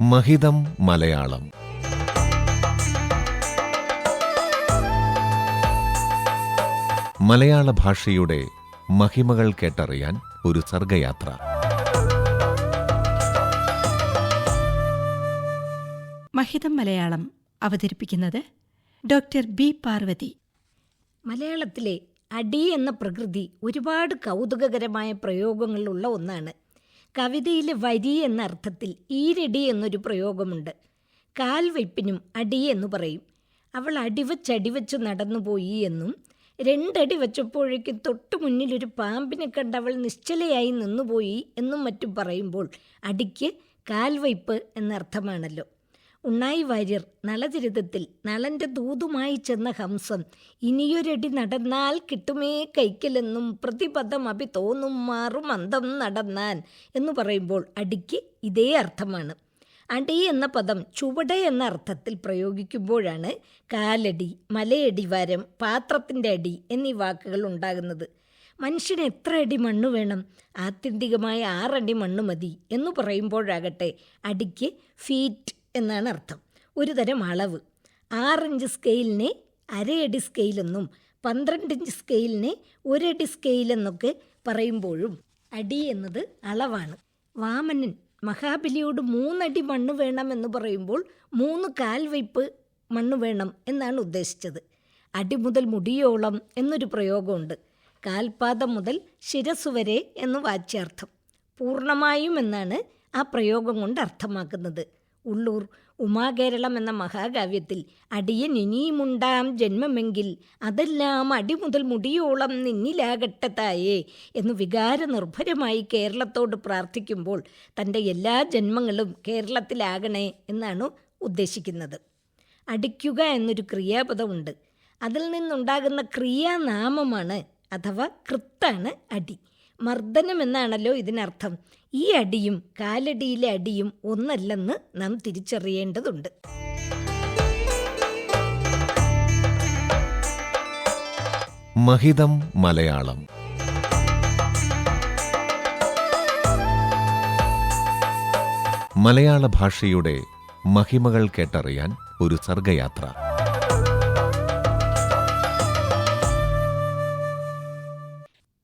മഹിതം മലയാളം. മലയാള ഭാഷയുടെ മഹിമകൾ കേട്ടറിയാൻ ഒരു സർഗയാത്ര. മഹിതം മലയാളം അവതരിപ്പിക്കുന്നത് ഡോക്ടർ ബി പാർവതി. മലയാളത്തിലെ അടി എന്ന പ്രകൃതി ഒരുപാട് കൗതുകകരമായ പ്രയോഗങ്ങളുള്ള ഒന്നാണ്. കവിതയിലെ വരി എന്ന അർത്ഥത്തിൽ ഈരടി എന്നൊരു പ്രയോഗമുണ്ട്. കാൽവെപ്പിനും അടി എന്ന് പറയും. അവൾ അടിവച്ചടിവച്ച് നടന്നുപോയി എന്നും രണ്ടടി വച്ചപ്പോഴേക്കും തൊട്ടു മുന്നിലൊരു പാമ്പിനെ കണ്ട് അവൾ നിശ്ചലയായി നിന്നുപോയി എന്നും മറ്റും പറയുമ്പോൾ അടിക്ക് കാൽവയ്പ്പ് എന്നർത്ഥമാണല്ലോ. ഉണ്ണായി വാര്യർ നളചരിതത്തിൽ നളന്റെ ദൂതുമായി ചെന്ന ഹംസം. ഇനിയൊരടി നടന്നാൽ കിട്ടുമേ കൈക്കലെന്നും പ്രതിപദം അഭി തോന്നും മാറും അന്തം നടന്നാൻ എന്ന് പറയുമ്പോൾ അടിക്ക് ഇതേ അർത്ഥമാണ്. അടി എന്ന പദം ചുവട് എന്ന അർത്ഥത്തിൽ പ്രയോഗിക്കുമ്പോഴാണ് കാലടി മലയടിവാരം പാത്രത്തിന്റെ അടി എന്നീ വാക്കുകൾ ഉണ്ടാകുന്നത്. മനുഷ്യന് എത്ര അടി മണ്ണ് വേണം? ആത്യന്തികമായ ആറടി മണ്ണ് മതി എന്ന് പറയുമ്പോഴാകട്ടെ അടിക്ക് ഫീറ്റ് എന്നാണ് അർത്ഥം. ഒരു തരം അളവ്. ആറിഞ്ച് സ്കെയിലിനെ അരയടി സ്കെയിലെന്നും പന്ത്രണ്ട് ഇഞ്ച് സ്കെയിലിനെ ഒരടി സ്കെയിലെന്നൊക്കെ പറയുമ്പോഴും അടി എന്നത് അളവാണ്. വാമനൻ മഹാബലിയോട് മൂന്നടി മണ്ണ് വേണമെന്ന് പറയുമ്പോൾ മൂന്ന് കാൽവയ്പ് മണ്ണ് വേണം എന്നാണ് ഉദ്ദേശിച്ചത്. അടി മുതൽ മുടിയോളം എന്നൊരു പ്രയോഗമുണ്ട്. കാൽപാദം മുതൽ ശിരസ് വരെ എന്ന് വാച്യാർത്ഥം. പൂർണമായും എന്നാണ് ആ പ്രയോഗം കൊണ്ട് അർത്ഥമാക്കുന്നത്. ഉള്ളൂർ ഉമാകേരളം എന്ന മഹാകാവ്യത്തിൽ അടിയൻ ഇനിയുമുണ്ടാം ജന്മമെങ്കിൽ അതെല്ലാം അടി മുതൽ മുടിയോളം നിന്നിലാകട്ടെ തായേ എന്ന് വികാരനിർഭരമായി കേരളത്തോട് പ്രാർത്ഥിക്കുമ്പോൾ തന്റെ എല്ലാ ജന്മങ്ങളും കേരളത്തിലാകണേ എന്നാണ് ഉദ്ദേശിക്കുന്നത്. അടിക്കുക എന്നൊരു ക്രിയാപദമുണ്ട്. അതിൽ നിന്നുണ്ടാകുന്ന ക്രിയാനാമമാണ് അഥവാ കൃത്താണ് അടി. മർദ്ദനം എന്നാണല്ലോ ഇതിനർത്ഥം. ഈ അടിയും കാലടിയിലെ അടിയും ഒന്നല്ലെന്ന് നാം തിരിച്ചറിയേണ്ടതുണ്ട്. മഹിതം മലയാളം. മലയാള ഭാഷയുടെ മഹിമകൾ കേട്ടറിയാൻ ഒരു സർഗയാത്ര.